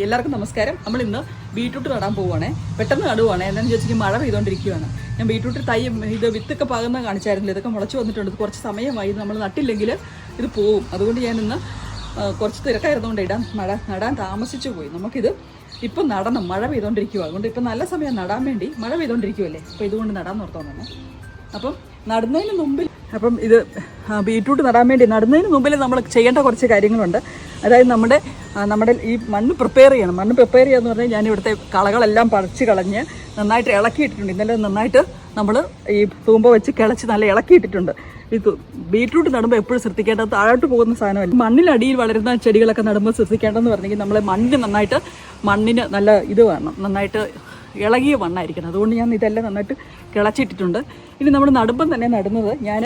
എല്ലാവർക്കും നമസ്കാരം. നമ്മൾ ഇന്ന് ബീട്രൂട്ട് നടാൻ പോവുകയാണേ. പെട്ടെന്ന് നടുവാണ്. എന്താണെന്ന് ചോദിച്ചാൽ മഴ പെയ്തുകൊണ്ടിരിക്കുകയാണ്. ഞാൻ ബീട്രൂട്ട് തൈ ഇത് വിത്തൊക്കെ പാകുന്ന കാണിച്ചായിരുന്നില്ല? ഇതൊക്കെ മുളച്ച് വന്നിട്ടുണ്ട്. കുറച്ച് സമയമായി നമ്മൾ നട്ടില്ലെങ്കിൽ ഇത് പോവും. അതുകൊണ്ട് ഞാൻ ഇന്ന് കുറച്ച് തിരക്കായിരുന്നുകൊണ്ട് ഇടാൻ മഴ നടാൻ താമസിച്ചു പോയി. നമുക്കിത് ഇപ്പം നടണം. മഴ പെയ്തുകൊണ്ടിരിക്കുക അതുകൊണ്ട് ഇപ്പം നല്ല സമയം നടാൻ വേണ്ടി മഴ പെയ്തുകൊണ്ടിരിക്കുമല്ലേ അപ്പോൾ ഇതുകൊണ്ട് നടാൻ നിർത്തോന്നാണ് അപ്പം നടുന്നതിന് മുമ്പിൽ അപ്പം ഇത് ബീട്രൂട്ട് നടാൻ വേണ്ടി നടുന്നതിന് മുമ്പിൽ നമ്മൾ ചെയ്യേണ്ട കുറച്ച് കാര്യങ്ങളുണ്ട്. അതായത് നമ്മുടെ നമ്മുടെ ഈ മണ്ണ് പ്രിപ്പയർ ചെയ്യണം. മണ്ണ് പ്രിപ്പയർ ചെയ്യാന്ന് പറഞ്ഞാൽ ഞാൻ ഇവിടുത്തെ കളകളെല്ലാം പറിച്ച് കളഞ്ഞ് നന്നായിട്ട് ഇളക്കിയിട്ടിട്ടുണ്ട്. ഇന്നലെ നന്നായിട്ട് നമ്മൾ ഈ തൂമ്പ വെച്ച് കിളച്ച് നല്ല ഇളക്കിയിട്ടിട്ടുണ്ട്. ഈ ബീട്രൂട്ട് നടുമ്പോൾ എപ്പോഴും ശ്രദ്ധിക്കേണ്ടത് താഴോട്ട് പോകുന്ന സാധനമല്ല. മണ്ണിനടിയിൽ വളരുന്ന ചെടികളൊക്കെ നടുമ്പോൾ ശ്രദ്ധിക്കേണ്ടതെന്ന് പറഞ്ഞെങ്കിൽ നമ്മൾ മണ്ണിന് നന്നായിട്ട് മണ്ണിന് നല്ല ഇത് വേണം. നന്നായിട്ട് ഇളകിയ മണ്ണായിരിക്കണം. അതുകൊണ്ട് ഞാൻ ഇതെല്ലാം നന്നായിട്ട് കിളച്ചിട്ടിട്ടുണ്ട്. ഇനി നമ്മൾ നടുമ്പം തന്നെ നടുന്നത് ഞാൻ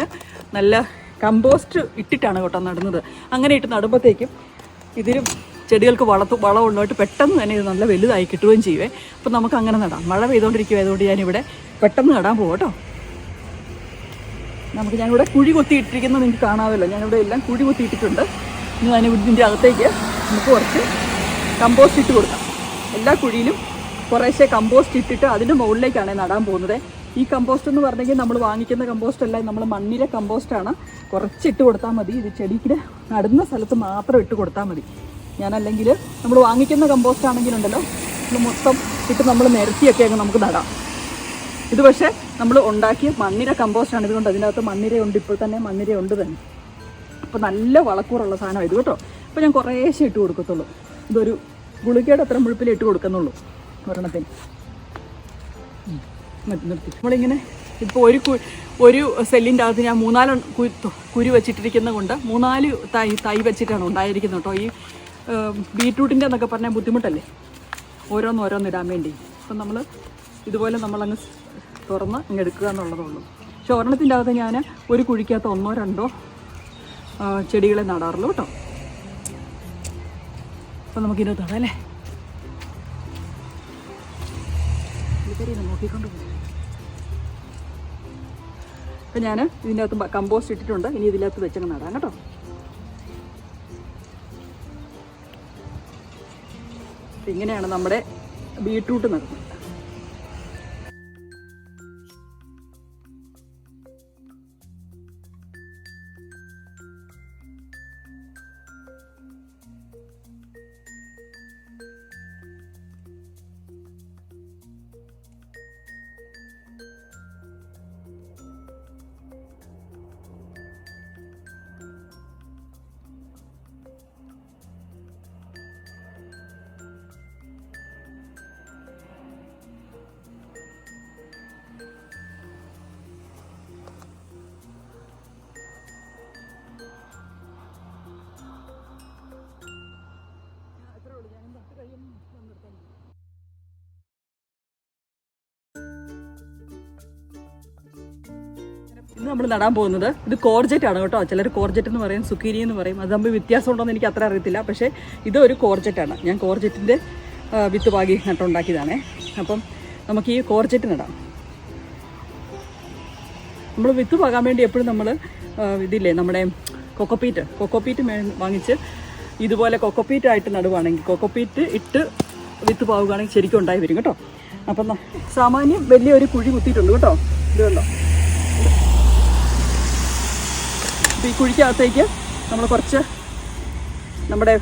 നല്ല കമ്പോസ്റ്റ് ഇട്ടിട്ടാണ് കേട്ടോ നടുന്നത്. അങ്ങനെ ഇട്ട് നടുമ്പോഴത്തേക്കും ഇതിലും ചെടികൾക്ക് വളത്ത് വളം ഉള്ളതായിട്ട് പെട്ടെന്ന് തന്നെ ഇത് നല്ല വലുതായി കിട്ടുകയും ചെയ്യുവേ. അപ്പം നമുക്ക് അങ്ങനെ നടാം. മഴ പെയ്തുകൊണ്ടിരിക്കുക ആയതുകൊണ്ട് ഞാനിവിടെ പെട്ടെന്ന് നടാൻ പോകും കേട്ടോ. നമുക്ക് ഞാനിവിടെ കുഴി കൊത്തിയിട്ടിരിക്കുന്നത് നിങ്ങൾക്ക് കാണാമല്ലോ. ഞാനിവിടെ എല്ലാം കുഴി കൊത്തിയിട്ടിട്ടുണ്ട് ഇനി ഞാൻ ഇതിന്റെ അകത്തേക്ക് നമുക്ക് കുറച്ച് കമ്പോസ്റ്റ് ഇട്ട് കൊടുക്കാം. എല്ലാ കുഴിയിലും കുറേശ്ശെ കമ്പോസ്റ്റ് ഇട്ടിട്ട് അതിന്റെ മുകളിലേക്കാണ് നടാൻ പോകുന്നത്. ഈ കമ്പോസ്റ്റ് എന്ന് പറഞ്ഞെങ്കിൽ നമ്മൾ വാങ്ങിക്കുന്ന കമ്പോസ്റ്റ് അല്ല നമ്മൾ മണ്ണിലെ കമ്പോസ്റ്റാണ് കുറച്ച് ഇട്ട് കൊടുത്താൽ മതി. ഇത് ചെടിക്ക് നടുന്ന സ്ഥലത്ത് മാത്രം ഇട്ട് കൊടുത്താൽ മതി. ഞാനല്ലെങ്കിൽ നമ്മൾ വാങ്ങിക്കുന്ന കമ്പോസ്റ്റ് ആണെങ്കിലുണ്ടല്ലോ ഇത് മൊത്തം ഇട്ട് നമ്മൾ നിരത്തിയൊക്കെ അങ്ങ് നമുക്ക് നടാം. ഇത് പക്ഷേ നമ്മൾ ഉണ്ടാക്കിയ മണ്ണിര കമ്പോസ്റ്റാണ് ഇതുകൊണ്ട് അതിനകത്ത് മണ്ണിരയുണ്ട് ഇപ്പോൾ തന്നെ മണ്ണിരയുണ്ട് തന്നെ. അപ്പോൾ നല്ല വളക്കൂറുള്ള സാധനം ഇത് കേട്ടോ. അപ്പോൾ ഞാൻ കുറേശ്ശെ ഇട്ട് കൊടുക്കത്തുള്ളൂ. ഇതൊരു ഗുളികയുടെ അത്ര മുഴുപ്പിൽ ഇട്ട് കൊടുക്കുന്നുള്ളൂ. ഒരെണ്ണത്തിന് നിർത്തി നമ്മളിങ്ങനെ ഇപ്പോൾ ഒരു ഒരു സെല്ലിന്റെ അകത്ത് ഞാൻ മൂന്നാൽ കുരു വെച്ചിട്ടിരിക്കുന്നത് കൊണ്ട് മൂന്നാൽ തൈ തൈ വെച്ചിട്ടാണ് ഉണ്ടായിരിക്കുന്നത് കേട്ടോ. ഈ ബീട്രൂട്ടിന്റെ എന്നൊക്കെ പറഞ്ഞാൽ ബുദ്ധിമുട്ടല്ലേ? ഓരോന്ന് ഓരോന്ന് ഇടാൻ വേണ്ടി. അപ്പം നമ്മൾ ഇതുപോലെ നമ്മളങ്ങ് തുറന്ന് അങ്ങ് എടുക്കുക എന്നുള്ളതേ ഉള്ളൂ. പക്ഷെ ഒരെണ്ണത്തിന്റെ അകത്ത് ഞാൻ ഒരു കുഴിക്കകത്ത് ഒന്നോ രണ്ടോ ചെടികളെ നടാറുള്ളൂ കേട്ടോ. അപ്പം നമുക്കിത് നടാം പുള്ളിക്കാരിനെ നോക്കിക്കൊണ്ട് പോകും അപ്പം ഞാൻ ഇതിന്റെ അകത്ത് കമ്പോസ്റ്റ് ഇട്ടിട്ടുണ്ട്. ഇനി ഇതിനകത്ത് വെച്ചങ്ങ് നടാം കേട്ടോ. ഇങ്ങനെയാണ് നമ്മുടെ ബീട്രൂട്ട് നടുന്നത്. ഇന്ന് നമ്മൾ നടാൻ പോകുന്നത്. ഇത് കോർജറ്റ് ആണ് കേട്ടോ. ചിലർ കോർജറ്റ് എന്ന് പറയും സുക്കീരി എന്ന് പറയും. അത് തമ്മിൽ വ്യത്യാസം ഉണ്ടോയെന്ന് എനിക്ക് അത്ര അറിയത്തില്ല. പക്ഷേ ഇത് ഒരു കോർജറ്റ് ആണ്. ഞാൻ കോർജറ്റിന്റെ വിത്ത് പാകി നട്ടുണ്ടാക്കിയതാണേ. അപ്പം നമുക്ക് ഈ കോർജറ്റ് നടാം. നമ്മൾ വിത്ത് പാകാൻ വേണ്ടി എപ്പോഴും നമ്മൾ ഇതില്ലേ നമ്മുടെ കൊക്കോപ്പീറ്റ് കൊക്കോപ്പീറ്റ് വാങ്ങിച്ച് ഇതുപോലെ കൊക്കോപ്പീറ്റായിട്ട് നടുവാണെങ്കിൽ കൊക്കോപ്പീറ്റ് ഇട്ട് വിത്ത് പാവുകയാണെങ്കിൽ ശരിക്കും ഉണ്ടായി വരും കേട്ടോ. അപ്പം സാമാന്യം വലിയൊരു കുഴി കുത്തിയിട്ടുണ്ട് കേട്ടോ. ഇത് അപ്പോൾ ഈ കുഴിക്കകത്തേക്ക് നമ്മൾ കുറച്ച് നമ്മുടെ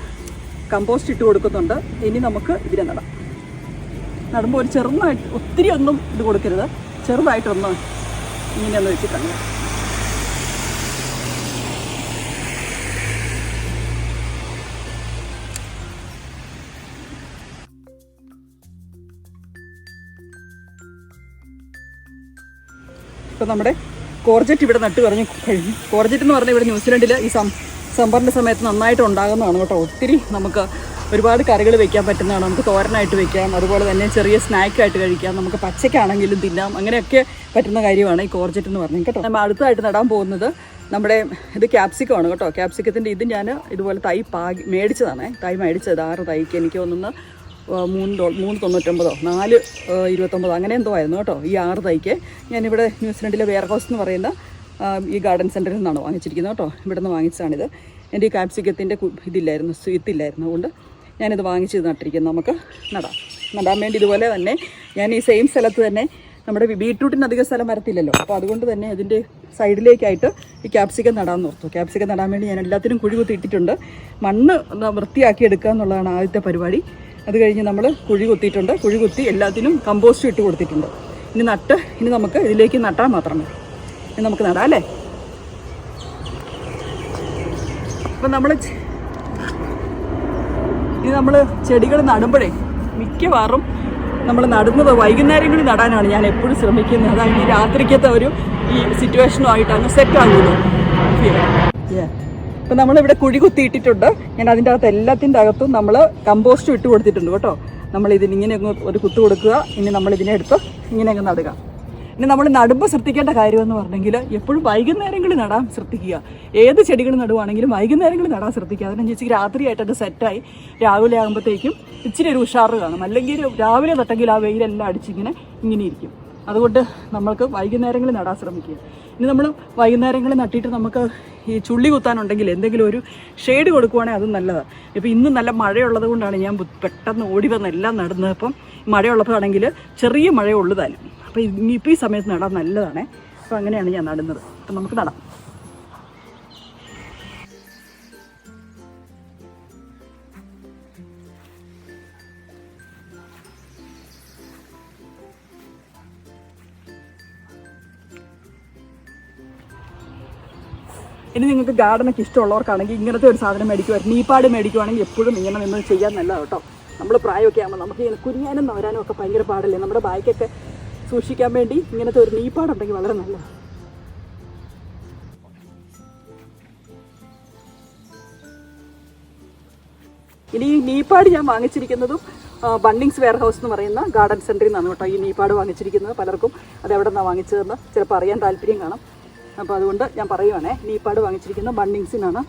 കമ്പോസ്റ്റ് ഇട്ട് കൊടുക്കുന്നുണ്ട്. ഇനി നമുക്ക് ഇതിനെ നടാം. നടുമ്പോൾ ഒരു ചെറുതായിട്ട് ഒത്തിരി ഒന്നും ഇത് കൊടുക്കരുത്. ചെറുതായിട്ടൊന്ന് ഇങ്ങനെയൊന്ന് വെച്ചിട്ടുണ്ട് ഇപ്പം നമ്മുടെ കോർജറ്റ് ഇവിടെ നട്ട് പറഞ്ഞു കഴിഞ്ഞു കോർജറ്റ് എന്ന് പറഞ്ഞാൽ ഇവിടെ ന്യൂസിലൻഡിൽ ഈ സം സമയത്ത് നന്നായിട്ട് ഉണ്ടാകുന്നതാണ് കേട്ടോ. ഒത്തിരി നമുക്ക് ഒരുപാട് കറികൾ വെക്കാൻ പറ്റുന്നതാണ്. നമുക്ക് തോരനായിട്ട് വെക്കാം. അതുപോലെ തന്നെ ചെറിയ സ്നാക്കായിട്ട് കഴിക്കാം. നമുക്ക് പച്ചക്കാണെങ്കിലും തിന്നാം. അങ്ങനെയൊക്കെ പറ്റുന്ന കാര്യമാണ് ഈ കോർജറ്റ് എന്ന് പറഞ്ഞത് കേട്ടോ. നമ്മൾ അടുത്തായിട്ട് നടാൻ പോകുന്നത് നമ്മുടെ ഇത് ക്യാപ്സിക്കം ആണ് കേട്ടോ. ക്യാപ്സിക്കത്തിന്റെ ഇത് ഞാൻ ഇതുപോലെ തൈ പാകി മേടിച്ചതാണ്. തൈ മേടിച്ചത്. ആറ് തൈക്ക് എനിക്ക് തോന്നുന്നു. മൂന്ന് ഡോ മൂന്ന് തൊണ്ണൂറ്റൊമ്പതോ? നാല് ഇരുപത്തൊമ്പതോ? അങ്ങനെ എന്തോ ആയിരുന്നു കേട്ടോ ഈ ആറ് തൈക്ക്. ഞാനിവിടെ ന്യൂസിലൻഡിലെ വെയർ ഹൗസ് എന്ന് പറയുന്ന ഈ ഗാർഡൻ സെന്ററിൽ നിന്നാണ് വാങ്ങിച്ചിരിക്കുന്നത് കേട്ടോ. ഇവിടെ നിന്ന് വാങ്ങിച്ചതാണിത്. എന്റെ ഈ കാപ്സിക്കത്തിന്റെ ഇതില്ലായിരുന്നു സ്വീത്തില്ലായിരുന്നു അതുകൊണ്ട് ഞാനിത് വാങ്ങിച്ച് നട്ടിരിക്കുന്നത് നമുക്ക് നടാം. നടാൻ വേണ്ടി ഇതുപോലെ തന്നെ ഞാൻ ഈ സെയിം സ്ഥലത്ത് തന്നെ നമ്മുടെ ബീട്രൂട്ടിന് അധികം സ്ഥലം വരത്തില്ലല്ലോ. അപ്പോൾ അതുകൊണ്ട് തന്നെ അതിന്റെ സൈഡിലേക്കായിട്ട് ഈ ക്യാപ്സിക്കം നടാൻ ഓർത്തു ക്യാപ്സിക്കം നടാൻ വേണ്ടി ഞാൻ എല്ലാത്തിനും കുഴി കുത്തിയിട്ടിട്ടുണ്ട്. മണ്ണ് വൃത്തിയാക്കി എടുക്കുക എന്നുള്ളതാണ് ആദ്യത്തെ പരിപാടി. അത് കഴിഞ്ഞ് നമ്മൾ കുഴി കുത്തിയിട്ടുണ്ട്. കുഴി കുത്തി എല്ലാത്തിനും കമ്പോസ്റ്റ് ഇട്ട് കൊടുത്തിട്ടുണ്ട്. ഇനി നട്ട് ഇനി നമുക്ക് ഇതിലേക്ക് നട്ടാൽ മാത്രമേ മതി. ഇനി നമുക്ക് നടാം അല്ലേ? അപ്പം നമ്മൾ ഇനി നമ്മൾ ചെടികൾ നടുമ്പോഴേ മിക്കവാറും നമ്മൾ നടുന്നത് വൈകുന്നേരങ്ങളിൽ നടാനാണ് ഞാൻ എപ്പോഴും ശ്രമിക്കുന്നത്. അതായത് രാത്രിക്കത്തെ ഒരു ഈ സിറ്റുവേഷനുമായിട്ട് അങ്ങ് സെറ്റ് ആകുന്നു ഇപ്പം നമ്മളിവിടെ കുഴി കുത്തിയിട്ടിട്ടുണ്ട്. ഞാൻ അതിന്റെ അകത്ത് എല്ലാത്തിന്റെ അകത്തും നമ്മൾ കമ്പോസ്റ്റ് ഇട്ട് കൊടുത്തിട്ടുണ്ട് കേട്ടോ. നമ്മൾ ഇതിനിങ്ങനെ അങ്ങ് ഒരു കുത്ത് കൊടുക്കുക. ഇനി നമ്മൾ ഇതിനെ എടുത്ത് ഇങ്ങനെ അങ്ങ് നടുക. ഇനി നമ്മൾ നടുമ്പോൾ ശ്രദ്ധിക്കേണ്ട കാര്യമെന്ന് പറഞ്ഞെങ്കിൽ എപ്പോഴും വൈകുന്നേരങ്ങളിൽ നടാൻ ശ്രദ്ധിക്കുക. ഏത് ചെടികൾ നടുവാണെങ്കിലും വൈകുന്നേരങ്ങളിൽ നടാൻ ശ്രദ്ധിക്കുക. അതിനെ ചേച്ചിക്ക് രാത്രിയായിട്ട് അത് സെറ്റായി രാവിലെ ആകുമ്പോഴത്തേക്കും ഇച്ചിരി ഒരു ഉഷാറ് കാണും. അല്ലെങ്കിൽ രാവിലെ തൊട്ടെങ്കിൽ ആ വെയിലെല്ലാം അടിച്ചിങ്ങനെ ഇങ്ങനെ ഇരിക്കും. അതുകൊണ്ട് നമ്മൾക്ക് വൈകുന്നേരങ്ങളിൽ നടാൻ ശ്രമിക്കുക. ഇനി നമ്മൾ വൈകുന്നേരങ്ങളിൽ നട്ടിട്ട് നമുക്ക് ഈ ചുള്ളി കുത്താനുണ്ടെങ്കിൽ എന്തെങ്കിലും ഒരു ഷെയ്ഡ് കൊടുക്കുവാണെങ്കിൽ അതും നല്ലതാണ് ഇപ്പോൾ ഇന്ന് നല്ല മഴയുള്ളത് കൊണ്ടാണ് ഞാൻ പെട്ടെന്ന് ഓടി വന്ന് എല്ലാം നടുന്നത് അപ്പം മഴയുള്ളപ്പോഴാണെങ്കിൽ ചെറിയ മഴയേ ഉള്ളൂ താനും അപ്പോൾ ഇനിയിപ്പോൾ ഈ സമയത്ത് നടാൻ നല്ലതാണേ. അപ്പോൾ അങ്ങനെയാണ് ഞാൻ നടുന്നത്. അപ്പം നമുക്ക് നടാം. ഇനി നിങ്ങൾക്ക് ഗാർഡനൊക്കെ ഇഷ്ടമുള്ളവർക്കാണെങ്കിൽ ഇങ്ങനത്തെ ഒരു സാധനം മേടിക്കുമായിരുന്നു നീപ്പാട് മേടിക്കുവാണെങ്കിൽ എപ്പോഴും ഇങ്ങനെ നിന്ന് ചെയ്യാൻ നല്ലതാണ് കേട്ടോ. നമ്മൾ പ്രായമൊക്കെ ആകുമ്പോൾ നമുക്ക് ഇങ്ങനെ കുനിയാനും നവരാനും ഒക്കെ ഭയങ്കര പാടല്ലേ? നമ്മുടെ ബായ്ക്കൊക്കെ സൂക്ഷിക്കാൻ വേണ്ടി ഇങ്ങനത്തെ ഒരു നീപ്പാടുണ്ടെങ്കിൽ വളരെ നല്ലതാണ്. ഇനി ഈ നീപ്പാട് ഞാൻ വാങ്ങിച്ചിരിക്കുന്നതും ബണ്ണിങ്സ് വെയർ ഹൗസ് എന്ന് പറയുന്ന ഗാർഡൻ സെന്ററിൽ നിന്നാണ് കേട്ടോ ഈ നീപ്പാട് വാങ്ങിച്ചിരിക്കുന്നത്. പലർക്കും അത് എവിടെ നിന്നാണ് വാങ്ങിച്ചതെന്ന് ചിലപ്പോൾ അറിയാൻ താല്പര്യം കാണും. അപ്പോൾ അതുകൊണ്ട് ഞാൻ പറയുവാണേ നീപ്പാട് വാങ്ങിച്ചിരിക്കുന്ന ബണ്ണിങ്സിനാണ്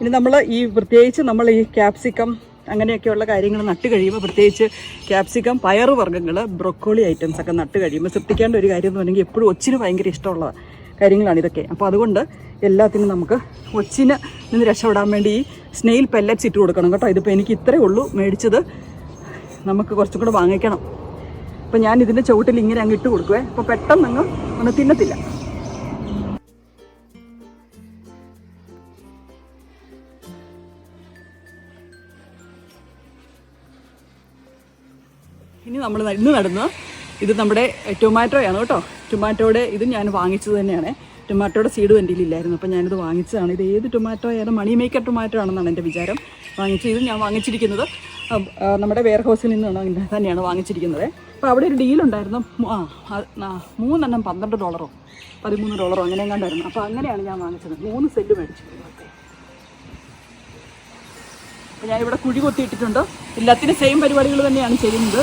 ഇനി നമ്മൾ ഈ പ്രത്യേകിച്ച് നമ്മൾ ഈ ക്യാപ്സിക്കം അങ്ങനെയൊക്കെയുള്ള കാര്യങ്ങൾ നട്ട് കഴിയുമ്പോൾ പ്രത്യേകിച്ച് ക്യാപ്സിക്കം പയറ് വർഗങ്ങൾ ബ്രൊക്കോളി ഐറ്റംസ് ഒക്കെ നട്ട് കഴിയുമ്പോൾ ശ്രദ്ധിക്കേണ്ട ഒരു കാര്യം എന്ന് പറഞ്ഞെങ്കിൽ എപ്പോഴും ഒച്ചിന് ഭയങ്കര ഇഷ്ടമുള്ള കാര്യങ്ങളാണ് ഇതൊക്കെ. അപ്പോൾ അതുകൊണ്ട് എല്ലാത്തിനും നമുക്ക് ഒച്ചിന് നിന്ന് രക്ഷപ്പെടാൻ വേണ്ടി ഈ സ്നെയിൽ പെല്ലറ്റ്സ് ഇട്ട് കൊടുക്കണം കേട്ടോ. ഇതിപ്പോൾ എനിക്ക് ഇത്രയേ ഉള്ളൂ മേടിച്ചത്. നമുക്ക് കുറച്ചും കൂടെ വാങ്ങിക്കണം. അപ്പോൾ ഞാൻ ഇതിന്റെ ചുവട്ടിൽ ഇങ്ങനെ അങ്ങ് ഇട്ട് കൊടുക്കുവേ. അപ്പോൾ പെട്ടെന്ന് അങ്ങ് ഒന്ന് തിന്നത്തില്ല. ഇനി നമ്മൾ ഇന്ന് നടുന്നത് ഇത് നമ്മുടെ ടൊമാറ്റോയാണ് കേട്ടോ. ടൊമാറ്റോയുടെ ഇത് ഞാൻ വാങ്ങിച്ചത് തന്നെയാണ്. ടൊമാറ്റോയുടെ സീഡ് എന്റെ ഇല്ലായിരുന്നു. അപ്പോൾ ഞാനിത് വാങ്ങിച്ചതാണ്. ഇത് ഏത് ടൊമാറ്റോ ഏത് മണി മേക്കർ ടൊമാറ്റോ ആണെന്നാണ് എന്റെ വിചാരം. വാങ്ങിച്ച് ഇത് ഞാൻ വാങ്ങിച്ചിരിക്കുന്നത്. നമ്മുടെ വെയർ ഹൗസിൽ നിന്നാണ് തന്നെയാണ് വാങ്ങിച്ചിരിക്കുന്നത്. അപ്പോൾ അവിടെ ഒരു ഡീലുണ്ടായിരുന്നു ആ മൂന്നെണ്ണം പന്ത്രണ്ട് ഡോളറോ പതിമൂന്ന് ഡോളറോ അങ്ങനെ എങ്ങാണ്ടായിരുന്നു അപ്പോൾ അങ്ങനെയാണ് ഞാൻ വാങ്ങിച്ചത്. മൂന്ന് സെല്ല് മേടിച്ചു. അപ്പോൾ ഞാൻ ഇവിടെ കുഴി കൊത്തിയിട്ടിട്ടുണ്ട്. എല്ലാത്തിനും സെയിം പരിപാടികൾ തന്നെയാണ് ചെയ്യുന്നത്.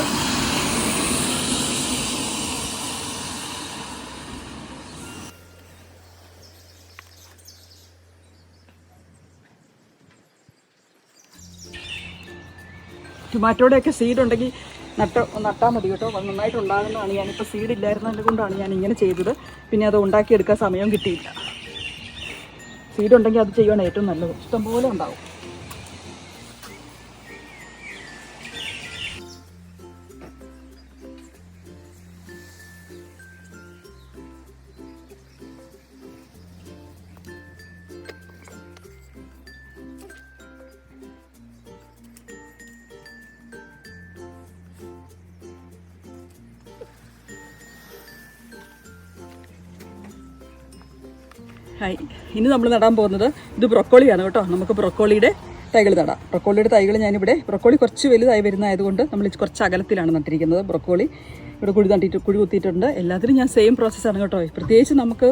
ടൊമാറ്റോയുടെയൊക്കെ സീഡ് ഉണ്ടെങ്കിൽ നട്ട് നട്ടാൽ മതി കേട്ടോ. അത് നന്നായിട്ട് ഉണ്ടാകുന്നതാണ് ഞാനിപ്പോൾ സീഡ് ഇല്ലായിരുന്നത് കൊണ്ടാണ് ഞാൻ ഇങ്ങനെ ചെയ്തത്. പിന്നെ അത് ഉണ്ടാക്കിയെടുക്കാൻ സമയം കിട്ടിയില്ല. സീഡ് ഉണ്ടെങ്കിൽ അത് ചെയ്യുവാണ് ഏറ്റവും നല്ലത്. ഇഷ്ടംപോലെ ഉണ്ടാവും. ഹായ്. ഇനി നമ്മൾ നടാൻ പോകുന്നത് ഇത് ബ്രൊക്കോളിയാണ് കേട്ടോ. നമുക്ക് ബ്രൊക്കോളിയുടെ തൈകൾ നടാം. ബ്രൊക്കോളിയുടെ തൈകൾ ഞാനിവിടെ ബ്രൊക്കോളി കുറച്ച് വലുതായി വരുന്നതായതുകൊണ്ട് നമ്മൾ കുറച്ച് അകലത്തിലാണ് നട്ടിരിക്കുന്നത് ബ്രൊക്കോളി. ഇവിടെ കുഴി നട്ടിട്ട് കുഴി കുത്തിയിട്ടുണ്ട്. എല്ലാത്തിനും ഞാൻ സെയിം പ്രോസസ്സാണ് കേട്ടോ. പ്രത്യേകിച്ച് നമുക്ക്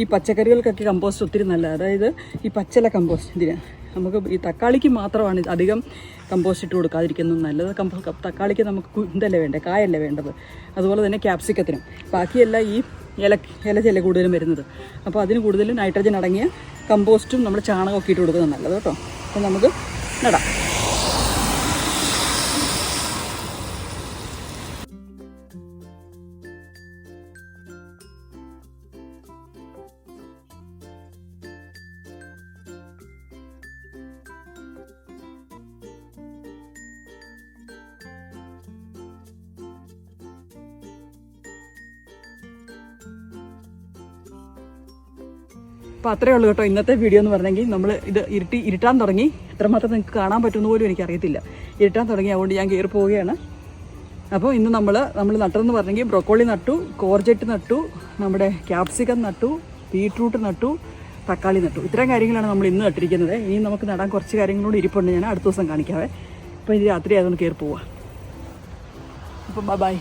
ഈ പച്ചക്കറികൾക്കൊക്കെ കമ്പോസ്റ്റ് ഒത്തിരി നല്ല അതായത് ഈ പച്ചല കമ്പോസ്റ്റ് ഇതിന്. നമുക്ക് ഈ തക്കാളിക്ക് മാത്രമാണ് അധികം കമ്പോസ്റ്റ് ഇട്ട് കൊടുക്കാതിരിക്കുന്നത് നല്ലത്. കമ്പോ തക്കാളിക്ക് നമുക്ക് ഇതല്ലേ വേണ്ടേ കായല്ലേ വേണ്ടത്? അതുപോലെ തന്നെ ക്യാപ്സിക്കത്തിനും ബാക്കിയെല്ലാം ഈ ഇല ഇലച്ചല്ലേ കൂടുതലും വരുന്നത്. അപ്പോൾ അതിന് കൂടുതലും നൈട്രജൻ അടങ്ങിയ കമ്പോസ്റ്റും നമ്മൾ ചാണകമൊക്കെ ഇട്ട് കൊടുക്കുന്നത് നല്ലത് കേട്ടോ. അപ്പോൾ നമുക്ക് നടാം. അപ്പോൾ അത്രേ ഉള്ളൂ കേട്ടോ ഇന്നത്തെ വീഡിയോ എന്ന് പറഞ്ഞെങ്കിൽ നമ്മൾ ഇത് ഇരുട്ടി ഇരുട്ടാൻ തുടങ്ങി. എത്രമാത്രം നിങ്ങൾക്ക് കാണാൻ പറ്റുമെന്ന് പോലും എനിക്കറിയത്തില്ല. ഇരുട്ടാൻ തുടങ്ങി അതുകൊണ്ട് ഞാൻ കയറി പോവുകയാണ്. അപ്പോൾ ഇന്ന് നമ്മൾ നമ്മൾ നട്ടതെന്ന് പറഞ്ഞെങ്കിൽ ബ്രൊക്കോളി നട്ടു കോർജറ്റ് നട്ടു നമ്മുടെ ക്യാപ്സിക്കം നട്ടു ബീട്രൂട്ട് നട്ടു തക്കാളി നട്ടു. ഇത്രയും കാര്യങ്ങളാണ് നമ്മൾ ഇന്ന് നട്ടിരിക്കുന്നത്. ഇനി നമുക്ക് നടാൻ കുറച്ച് കാര്യങ്ങളോട് ഇരിപ്പുണ്ട്. ഞാൻ അടുത്ത ദിവസം കാണിക്കാവേ. അപ്പോൾ ഇനി രാത്രി ആയതുകൊണ്ട് കയറി പോവാം. അപ്പം ബൈ